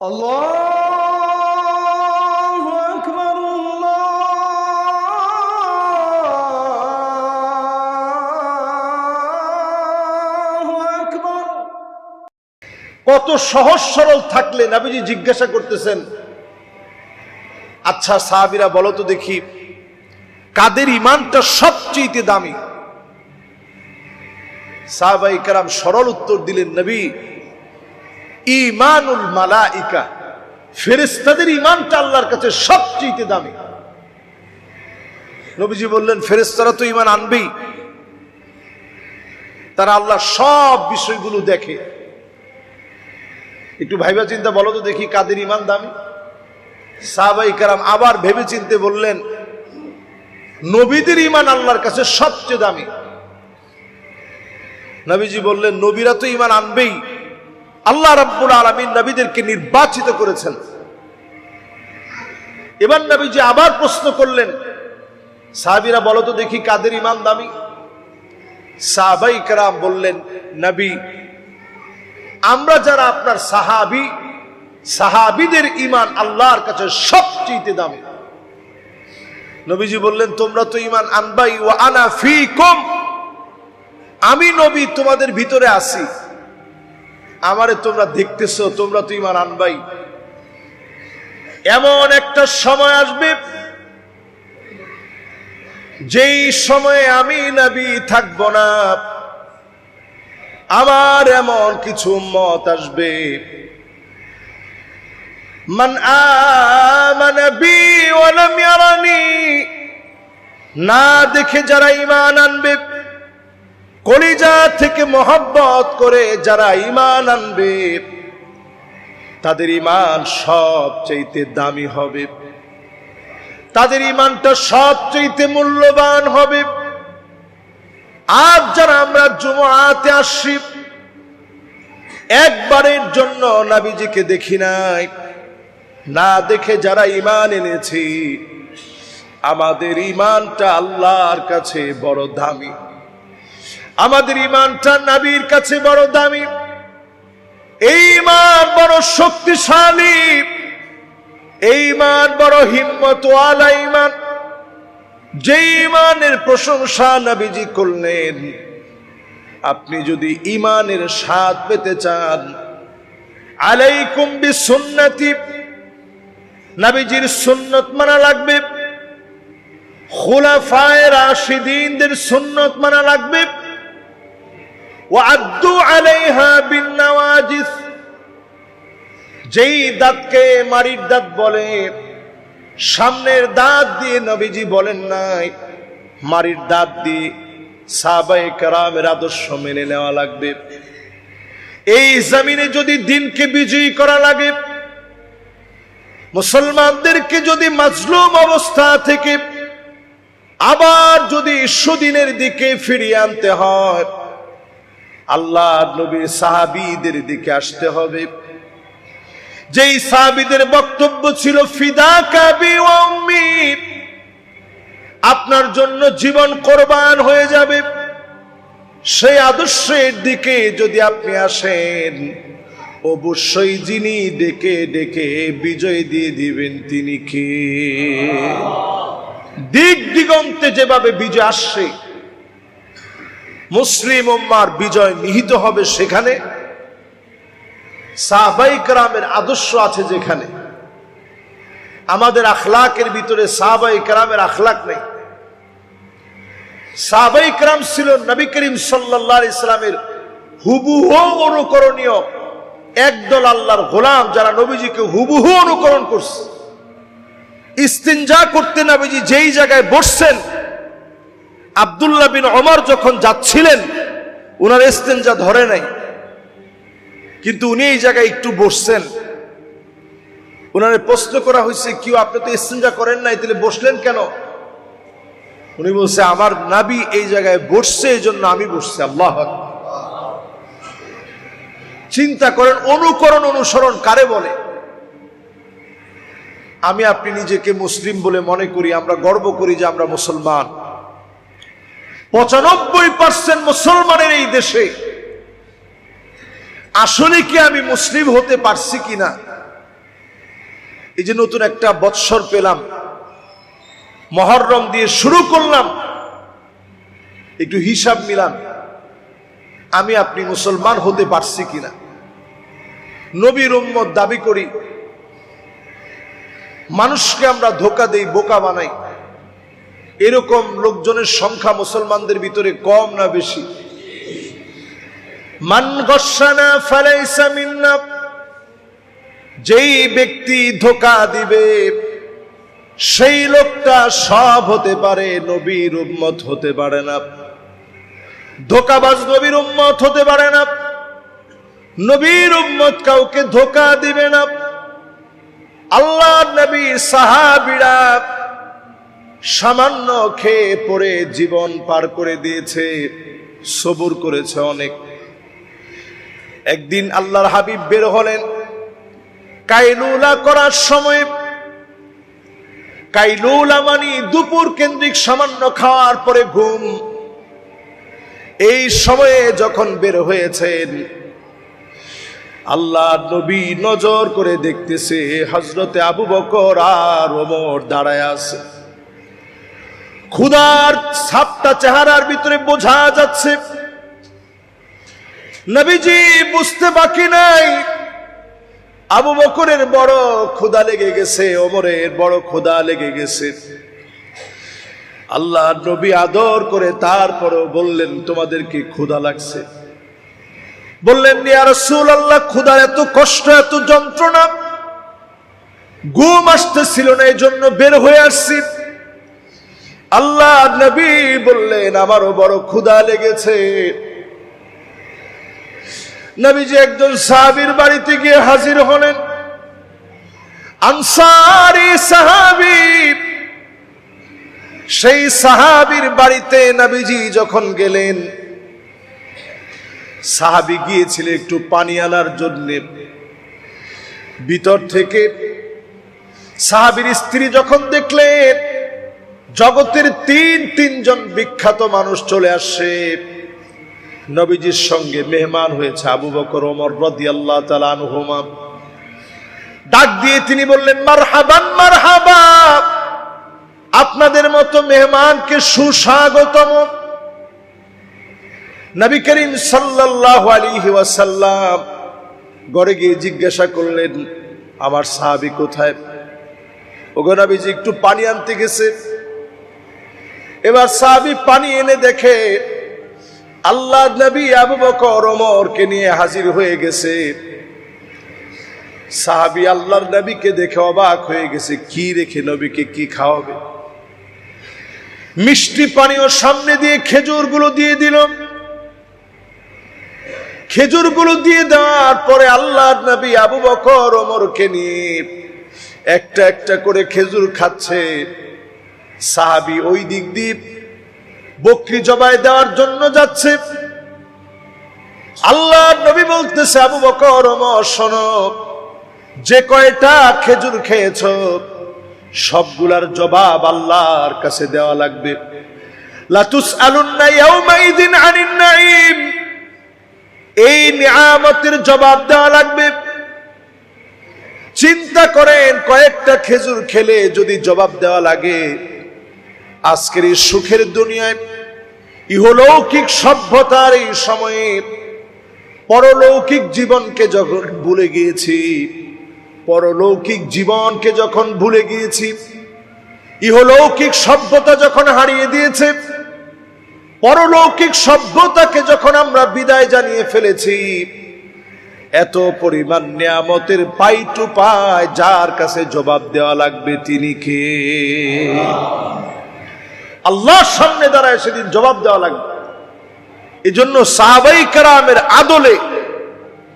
الله أكبر الله أكبر কত সহজ সরল থাকলে নাবিজি জিজ্ঞাসা করতেছেন আচ্ছা সাহাবিরা বলো তো দেখি কাদের ইমানটা সবচেয়ে দামি সাহাবাই কারাম সরল উত্তর দিলেন নবী ইমানুল মালাইকা। ফেরেস্তাদের ইমানটা আল্লাহর কাছে সবচেয়ে দামি। নবীজি বললেন ফেরেস্তারা তো ইমান আনবেই। তারা আল্লাহ সব বিষয়গুলো দেখে। একটু ভাইবা চিন্তা, বলো তো দেখি কাদের ইমান দামি। সাহাবাই কারাম আবার ভেবে চিনতে বললেন, নবীদের ইমান আল্লাহর কাছে সবচেয়ে দামি। নবীজি বললেন, নবীরা তো ইমান আনবেই। আল্লাহ রাব্বুল আলামিন নবীদেরকে নির্বাচিত করেছেন। এবার নবীজি আবার প্রশ্ন করলেন, সাহাবীরা বলো তো দেখি কাদের ইমান দামি? সাহাবাই কারাম বললেন, নবী, আমরা যারা আপনার সাহাবি, সাহাবিদের ইমান আল্লাহর কাছে সবচেয়ে দামি। নবীজি বললেন, তোমরা তো ইমান আনবাই ও আনা ফি কম আমি নবী তোমাদের ভিতরে আছি। আমারে তোমরা দেখতেছো, তোমরা তো ইমান আনবাই। এমন একটা সময় আসবে, যেই সময়ে আমি নবী থাকব না, আমার এমন কিছু মত আসবে। মান আমানা না দেখে যারা ঈমান আনবে কলিজা থেকে মোহাব্বত করে যারা ঈমান আনবে, তাদের ঈমান সবচেয়ে দামি হবে। তাদের ঈমানটা সবচেয়ে মূল্যবান হবে। আজ যারা আমরা জুমাতে আসি একবারের জন্য নাবিজিকে দেখি নাই। না দেখে যারা ইমান এনেছি, আমাদের ইমানটা আল্লাহর কাছে বড় দামি। আমাদের ইমানটা নাবির কাছে বড় দামি। এই ইমান বড় শক্তিশালী। এই ইমান বড় হিম্মত আলা ইমান যে ইমানের প্রশংসা নাবিজি করলেন, আপনি যদি ইমানের স্বাদ পেতে চান, আলাইকুম বি সুন্নতি নবীজির সুন্নত মানা লাগবে। খুলাফায়ে রাশিদিনদের সুন্নত মানা লাগবে। আলাইহা বিন নওয়াজিস যেই দাঁতকে মারির দাঁত বলে, সামনের দাঁত দিয়ে নবীজি বলেন নাই মারির দাঁত দিয়ে সাবাই কারামের আদর্শ মেনে নেওয়া লাগবে। এই জমিনে যদি দিনকে বিজয়ী করা লাগে, মুসলমানদেরকে যদি মাজলুম অবস্থা থেকে আবার যদি সুদিনের দিকে ফিরিয়ে আনতে হয় আল্লাহ নবীর সাহাবিদের দিকে আসতে হবে। যেই সাহাবিদের বক্তব্য ছিল, ফিদা কাবি আপনার জন্য জীবন কোরবান হয়ে যাবে। সেই আদর্শের দিকে যদি আপনি আসেন, অবশ্যই যিনি ডেকে ডেকে বিজয় দিয়ে দিবেন তিনি কে? দিক দিগন্তে যেভাবে বিজয় আসছে মুসলিম উম্মার বিজয় নিহিত হবে সেখানে। সাহাবাই কারামের আদর্শ আছে যেখানে। আমাদের আখলাকের ভিতরে সাহাবাই কারামের আখলাক নেই। সাহাবাই কারাম ছিল নবী করিম সাল্লাহ ইসলামের হুবুহ অনুকরণীয় একদল আল্লাহর গোলাম যারা নবীজিকে হুবুহু অনুকরণ করছে। ইস্তিনজা করতে নবীজি যেই জায়গায় বসছেন আবদুল্লাহ বিন ওমর যখন যাচ্ছিলেন ওনার ইস্তেঞ্জা ধরে নাই, কিন্তু উনি এই জায়গায় একটু বসছেন। ওনার প্রশ্ন করা হয়েছে, কেউ আপনি তো ইস্তেঞ্জা করেন নাই, তাহলে বসলেন কেন? উনি বলছে, আমার নাবি এই জায়গায় বসছে এই জন্য আমি বসছি। আল্লাহ চিন্তা করেন, অনুকরণ, অনুসরণ কারে বলে? আমি, আপনি নিজেকে মুসলিম বলে মনে করি, আমরা গর্ব করি যে আমরা মুসলমান। পঁচানব্বই পার্সেন্ট মুসলমানের এই দেশে। আসলে কি আমি মুসলিম হতে পারছি কিনা? এই যে নতুন একটা বৎসর পেলাম। মহরম দিয়ে শুরু করলাম। একটু হিসাব মিলান। আমি আপনি মুসলমান হতে পারছি কিনা? নবীর উম্মত দাবি করি, মানুষকে আমরা ধোকা দেই, বোকা বানাই। এরকম লোকজনের সংখ্যা মুসলমানদের ভিতরে কম না বেশি? যেই ব্যক্তি ধোকা দিবে, সেই লোকটা সব হতে পারে, নবীর উম্মত হতে পারে না। ধোকাবাজ নবীর উম্মত হতে পারে না। নবীর উম্মত কাউকে ধোকা দিবে না। আল্লাহ নবী সাহাবিরা সামান্য খেয়ে পড়ে জীবন পার করে দিয়েছে, সবুর করেছে অনেক। একদিন আল্লাহর হাবিব বের হলেন, কাইলুলা করার সময়, কাইলুলা মানি দুপুর কেন্দ্রিক সামান্য খাওয়ার পরে ঘুম। এই সময়ে যখন বের হয়েছেন, আল্লাহ নবী নজর করে দেখতেছে হজরতে আবু বকর আর ওমর দাঁড়ায় আছে। ক্ষুদার ছাপটা চেহারার ভিতরে বোঝা যাচ্ছে। নবীজি বুঝতে বাকি নাই। আবু বকরের বড় ক্ষুদা লেগে গেছে, ওমরের বড় ক্ষুদা লেগে গেছে। আল্লাহ নবী আদর করে তারপরও বললেন, তোমাদের কি ক্ষুদা লাগছে? বললেন আল্লাহ ক্ষুদার এত, কষ্ট এত, যন্ত্রণা। ঘুম আসতেছিল না এই জন্য বের হয়ে আসছি। আল্লাহ নবী বললেন, আমারও বড় ক্ষুদা লেগেছে। নবীজি একজন সাহাবীর বাড়িতে গিয়ে হাজির হলেন। আনসারি সাহাবী, সেই সাহাবীর বাড়িতে নবীজি যখন গেলেন, সাহাবি গিয়েছিল একটু পানি আনার জন্য। ভিতর থেকে সাহাবীর স্ত্রী যখন দেখলেন জগতের তিন তিনজন বিখ্যাত মানুষ চলে আসে। নবীজির সঙ্গে মেহমান হয়েছে আবু বকর, ওমর রদি আল্লাহ তালানহুমা ডাক দিয়ে তিনি বললেন মার হাবান মার হাবা আপনাদের মতো মেহমানকে সুস্বাগতম। নবী করিম সাল্লাল্লাহু আলাইহি ওয়াসাল্লাম ঘরে গিয়ে জিজ্ঞাসা করলেন, আমার সাহাবী কোথায়? ওগো নবীজি, একটু পানি আনতে গেছে। এবার সাহাবী পানি এনে দেখে, আল্লাহ নবী আবু বকর ওমরকে নিয়ে হাজির হয়ে গেছে। সাহাবি আল্লাহর নবীকে দেখে অবাক হয়ে গেছে, কি রেখে নবীকে কি খাওয়াবে? মিষ্টি পানীয় সামনে দিয়ে খেজুরগুলো দিয়ে দিল। খেজুরগুলো দিয়ে দেওয়ার পরে আল্লাহ নবী আবু বকর ওমরকে নিয়ে একটা একটা করে খেজুর খাচ্ছে। সাহাবি ওই দিক দিয়ে বকরি জবাই দেওয়ার জন্য যাচ্ছে। আল্লাহ নবী বলতেছে, আবু বকর যে কয়টা খেজুর খেয়েছ, সবগুলার জবাব আল্লাহর কাছে দেওয়া লাগবে। লাতুস এই নিয়ামতের জবাব দেওয়া লাগবে। চিন্তা করেন, কয়েকটা খেজুর খেলে যদি জবাব দেওয়া লাগে আজকের এই সুখের দুনিয়ায় ইহলৌকিক সভ্যতার এই সময়ে পরলৌকিক জীবনকে যখন ভুলে গিয়েছি, পরলৌকিক জীবনকে যখন ভুলে গিয়েছি, ইহলৌকিক সভ্যতা যখন হারিয়ে দিয়েছে, পরলৌকিক সভ্যতাকে যখন আমরা বিদায় জানিয়ে ফেলেছি, এত পরিমাণ নিয়ামতের পাই টু পায় যার কাছে জবাব দেওয়া লাগবে তিনি কে? আল্লাহর সামনে দাঁড়ায় সেদিন জবাব দেওয়া লাগবে। এই জন্য সাহাবাই কারামের আদলে,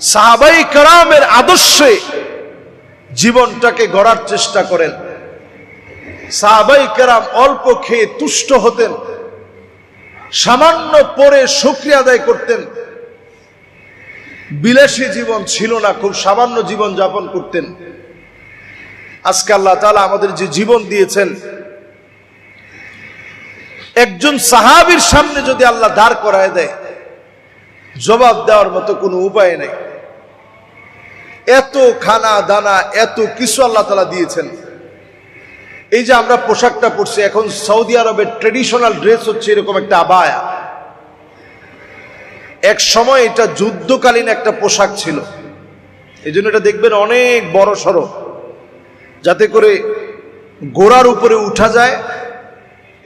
সাহাবাই কারামের আদর্শে জীবনটাকে গড়ার চেষ্টা করেন। সাহাবাই কারাম অল্প খেয়ে তুষ্ট হতেন, সামান্য পরে শুক্রিয়া আদায় করতেন। বিলাসী জীবন ছিল না, খুব সামান্য জীবন যাপন করতেন। আজকে আল্লাহ তালা আমাদের যে জীবন দিয়েছেন একজন সাহাবির সামনে যদি আল্লাহ দাঁড় করায় দেয়, জবাব দেওয়ার মতো কোনো উপায় নেই। এত খানা দানা, এত কিছু আল্লাহ তালা দিয়েছেন। এই যে আমরা পোশাকটা পরছি, এখন সৌদি আরবের ট্রেডিশনাল ড্রেস হচ্ছে এরকম একটা আবায়া। এক সময় এটা যুদ্ধকালীন একটা পোশাক ছিল। এই জন্য এটা দেখবেন অনেক বড় সড়ো যাতে করে গোড়ার উপরে উঠা যায়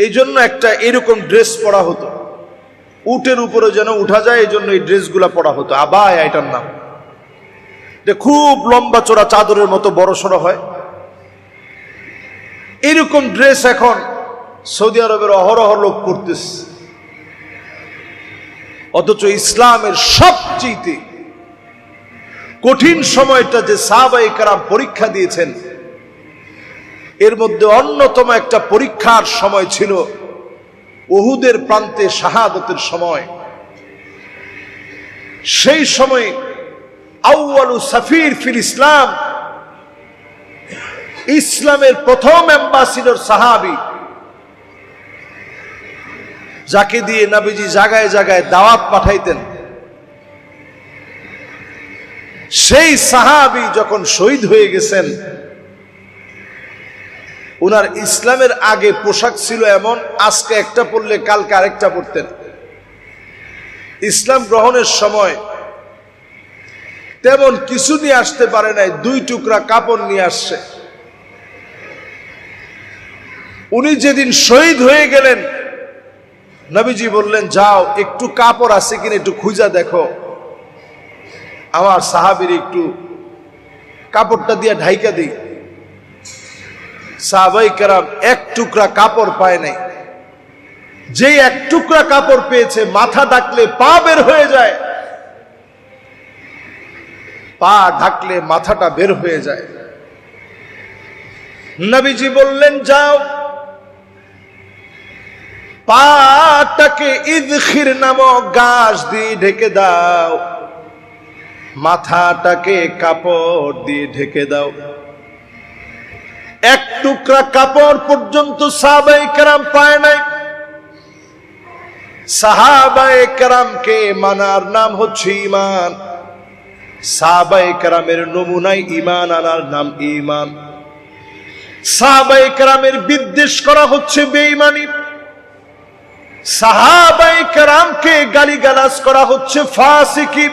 এই জন্য একটা এরকম ড্রেস পরা হতো। উটের উপরে যেন উঠা যায় এই জন্য এই ড্রেসগুলা পরা হতো। আবায়া এটার নাম। খুব লম্বা চোরা চাদরের মতো বড় সড়ো হয়। এরকম ড্রেস এখন সৌদি আরবের অহরহ লোক করতেছে অথচ ইসলামের সবচেয়ে কঠিন সময়টা যে সাহাবাই কারাম পরীক্ষা দিয়েছেন এর মধ্যে অন্যতম একটা পরীক্ষার সময় ছিল ওহুদের প্রান্তে শাহাদতের সময়। সেই সময় আউয়ালু সাফির ফিল ইসলাম, ইসলামের প্রথম অ্যাম্বাসিডর সাহাবি, যাকে দিয়ে নাবিজি জাগায় জাগায় দাওয়াত পাঠাইতেন। সেই সাহাবি যখন শহীদ হয়ে গেছেন ওনার ইসলামের আগে পোশাক ছিল এমন, আজকে একটা পরলে, কালকে আরেকটা পরতেন। ইসলাম গ্রহণের সময় তেমন কিছু নিয়ে আসতে পারে নাই, দুই টুকরা কাপড় নিয়ে আসছে। উনি যেদিন শহীদ হয়ে গেলেন, নবীজি বললেন, যাও, একটু কাপড় আছে কিনা একটু খুঁজা দেখো। আমার সাহাবির একটু কাপড়টা দিয়ে ঢাইকা দিই। সাহাবাই এক টুকরা কাপড় পায় নাই। যে এক টুকরা কাপড় পেয়েছে, মাথা ডাকলে পা বের হয়ে যায়। পা ঢাকলে মাথাটা বের হয়ে যায়। নবীজি বললেন, যাও। পাটাকে ইদখির নামক গাছ দিয়ে ঢেকে দাও। মাথাটাকে কাপড় দিয়ে ঢেকে দাও। এক টুকরা কাপড় পর্যন্ত সাহাবাই কেরাম পায় নাই। সাহাবাই কেরামকে মানার নাম হচ্ছে ইমান সাহাবাই কেরামের নমুনাই ইমান আনার নাম ইমান সাহাবাই কেরামের বিদ্বেষ করা হচ্ছে বেঈমানি। সাহাবাই কেরামকে গালিগালাজ করা হচ্ছে ফাসিকি।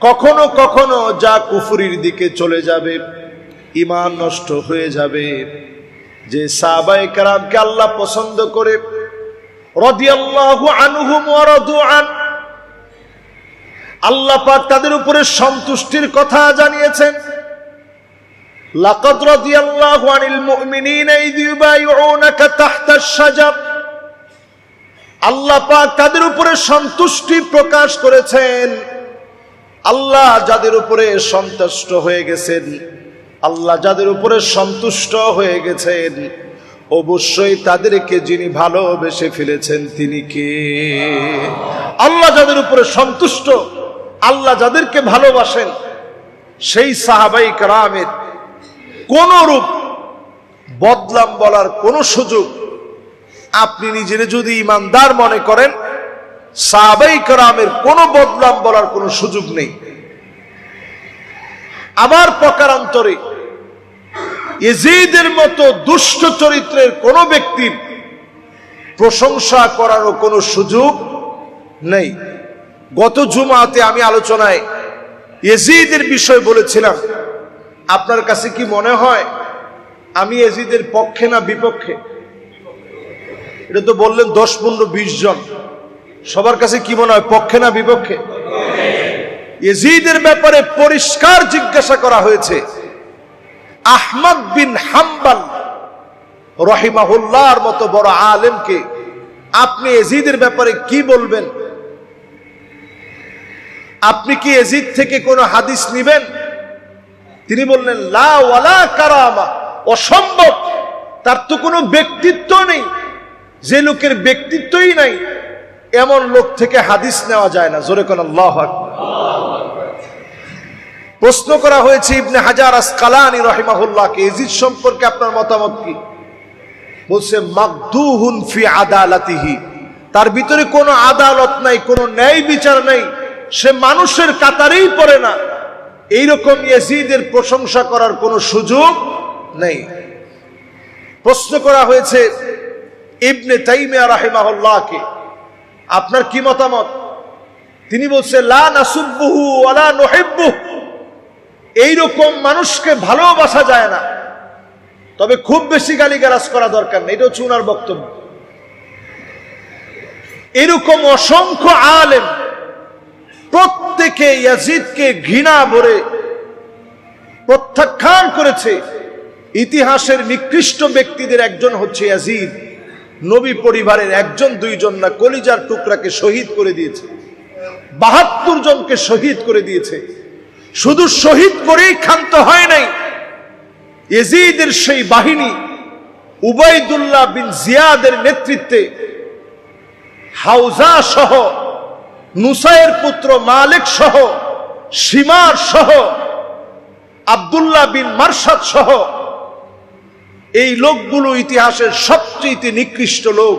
কখনো কখনো যা কুফুরির দিকে চলে যাবে। ইমান নষ্ট হয়ে যাবে। যে সাহাবাই কেরামকে আল্লাহ পছন্দ করে আল্লাহ পাক তাদের উপরে সন্তুষ্টির কথা জানিয়েছেন। লাকাদ রাদিয়াল্লাহু আনিল মুমিনিনা ইয ইউবাইউনাকা আল্লাহ পাক তাদের উপরে সন্তুষ্টি প্রকাশ করেছেন। আল্লাহ যাদের উপরে সন্তুষ্ট হয়ে গেছেন। আল্লাহ যাদের উপরে সন্তুষ্ট হয়ে গেছেন, অবশ্যই তাদেরকে যিনি ভালোবেসে ফেলেছেন তিনি কে? আল্লাহ যাদের উপরে সন্তুষ্ট, আল্লাহ যাদেরকে ভালোবাসেন, সেই সাহাবাই কারামের কোন রূপ, বদলাম বলার কোন সুযোগ আপনি নিজের যদি ইমানদার মনে করেন, সাহাবাই কারামের কোন বদলাম বলার কোনো সুযোগ নেই। আবার প্রকারান্তরে এজিদের মতো দুষ্ট চরিত্রের কোন ব্যক্তির প্রশংসা করারও কোনো সুযোগ নেই। গত জুমাতে আমি আলোচনায় এজিদের বিষয় বলেছিলাম। আপনার কাছে কি মনে হয় আমি এজিদের পক্ষে না বিপক্ষে? এটা তো বললেন দশ, পনেরো, বিশ জন। সবার কাছে কি মনে হয়, পক্ষে না বিপক্ষে? এজিদের ব্যাপারে পরিষ্কার জিজ্ঞাসা করা হয়েছে। আহমদ বিন হাম্বাল রহিমাহুল্লাহর মতো বড় আলেমকে আপনি এজিদের ব্যাপারে কি বলবেন? আপনি কি এজিদ থেকে কোনো হাদিস নিবেন? তিনি বললেন, লা ওয়ালা কারামা, অসম্ভব। তার তো কোনো ব্যক্তিত্ব নেই। যে লোকের ব্যক্তিত্বই নাই, এমন লোক থেকে হাদিস নেওয়া যায় না। জোরে কোন আল্লাহ প্রশ্ন করা হয়েছে ইবনে হাজার আসকালানি রহিমাহুল্লাহকে এজিদ সম্পর্কে আপনার মতামত কি? বলছে মাকদুহুন ফি আদালাতিহি। তার ভিতরে কোনো আদালত নাই, কোনো ন্যায় বিচার নাই। সে মানুষের কাতারেই পড়ে না। এইরকম ইয়াজিদের প্রশংসা করার কোনো সুযোগ নেই। প্রশ্ন করা হয়েছে, ইবনে তাইমিয়া রাহিমাহুল্লাহকে আপনার কি মতামত? তিনি বলছে, লা নাসুব্বুহু ওয়ালা নুহিব্বুহু। এইরকম মানুষকে ভালোবাসা যায় না। তবে খুব বেশি গালিগালাজ করা দরকার নেই, এটা হচ্ছে উনার বক্তব্য। এরকম অসংখ্য আলেম প্রত্যেকে ইয়াজিদকে ঘৃণা ভরে প্রত্যাখ্যান করেছে। ইতিহাসের নিকৃষ্ট ব্যক্তিদের একজন হচ্ছে ইয়াজিদ। নবী পরিবারের একজন, দুইজন না, কলিজার টুকরাকে শহীদ করে দিয়েছে। বাহাত্তর জনকে শহীদ করে দিয়েছে। শুধু শহীদ করেই ক্ষান্ত হয় নাই। এজিদের সেই বাহিনী উবাইদুল্লাহ বিন জিয়াদের নেতৃত্বে হাউজা সহ নুসাইয়ের পুত্র মালিক সহ সীমার সহ, আব্দুল্লাহ বিন মার্শাদ সহ, এই লোকগুলো ইতিহাসের সবচেয়ে নিকৃষ্ট লোক।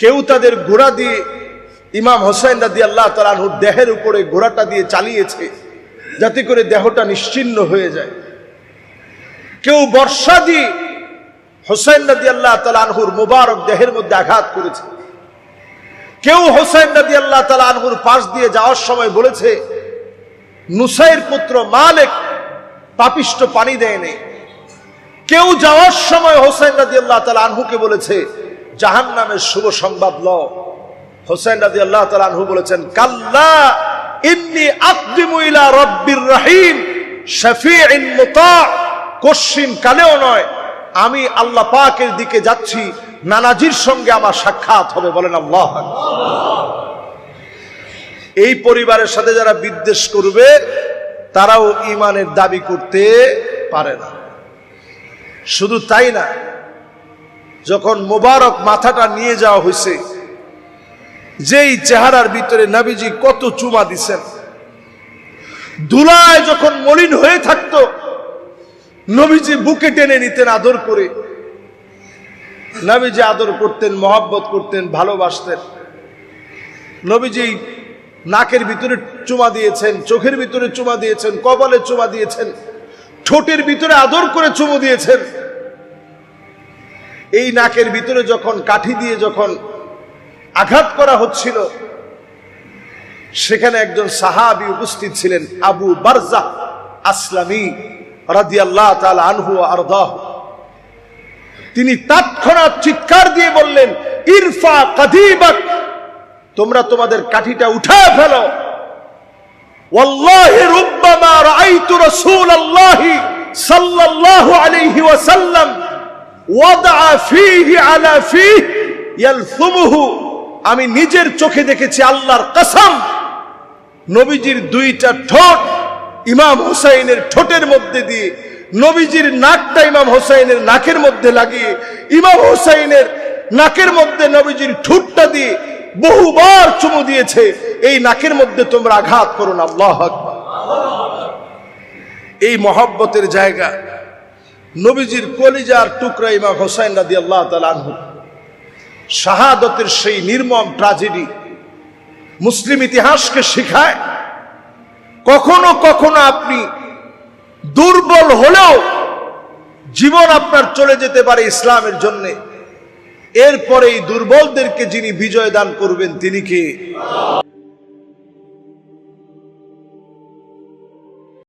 কেউ তাদের ঘোড়া দিয়ে ইমাম হোসেন রাদি আল্লাহ তালাহুর দেহের উপরে ঘোড়াটা দিয়ে চালিয়েছে। যাতে করে দেহটা নিশ্চিন্ন হয়ে যায়। কেউ বর্ষা দিয়ে হোসেন নদী আল্লাহ তালানহুর মুবারক দেহের মধ্যে আঘাত করেছে। কেউ হোসেন নদী আল্লাহ তালানহুর পাশ দিয়ে যাওয়ার সময় বলেছে, নুসাইর পুত্র মালেক পাপিষ্ট পানি দেয়নি কেউ যাওয়ার সময় হোসেন নদী আল্লাহ তালানহুকে বলেছে জাহান নামের শুভ সংবাদ ল হোসেন নদী আল্লাহ তালানহু বলেছেন, কাল্লা ইন্নি আকদিমু ইলা রব্বির রহিম। শফিইন মুতা। কশ্চিন কালেও নয়। আমি আল্লাহ পাকের দিকে যাচ্ছি। নানাজির সঙ্গে আমার সাক্ষাৎ হবে। বলেন আল্লাহ। এই পরিবারের সাথে যারা বিদ্বেষ করবে, তারাও ইমানের দাবি করতে পারে না। শুধু তাই না, যখন মোবারক মাথাটা নিয়ে যাওয়া হয়েছে যেই চেহারার ভিতরে নবীজি কত চুমা দিছেন। দুলায় যখন মলিন হয়ে থাকতো, নবীজি বুকে টেনে নিতেন আদর করে। নবীজি আদর করতেন, মহাব্বত করতেন, ভালোবাসতেন। নবীজি নাকের ভিতরে চুমা দিয়েছেন, চোখের ভিতরে চুমা দিয়েছেন, কপালে চুমা দিয়েছেন, ঠোঁটের ভিতরে আদর করে চুমু দিয়েছেন। এই নাকের ভিতরে যখন কাঠি দিয়ে যখন আঘাত করা হচ্ছিল সেখানে একজন সাহাবি উপস্থিত ছিলেন আবু বারজা আসলামী রাদিয়াল্লাহ তাআলা আনহু আরদাহ তিনি তৎক্ষণাৎ চিৎকার দিয়ে বললেন ইরফা কাদিবাক তোমরা তোমাদের কাঠিটা উঠায় ফেলো والله ربما رأيت رسول الله صلى الله عليه وسلم وضع فيه على فيه يلثمه আমি নিজের চোখে দেখেছি আল্লাহর কসম। নবীজির দুইটা ঠোঁট ইমাম হুসাইনের ঠোঁটের মধ্যে দিয়ে, নবীজির নাকটা ইমাম হুসাইনের নাকের মধ্যে লাগিয়ে, ইমাম হুসাইনের নাকের মধ্যে নবীজির ঠোঁটটা দিয়ে বহুবার চুমু দিয়েছে, এই নাকের মধ্যে তোমরা আঘাত করো না, আল্লাহ এই মহব্বতের জায়গা, নবীজির কলিজার টুকরা ইমাম হোসাইন রাদি আল্লাহ তালানহু শাহাদতের সেই নির্মম ট্রাজেডি মুসলিম ইতিহাসকে শেখায়, কখনো কখনো আপনি দুর্বল হলেও জীবন আপনার চলে যেতে পারে ইসলামের জন্য। এরপরে এই দুর্বলদেরকে যিনি বিজয় দান করবেন, তিনি কে?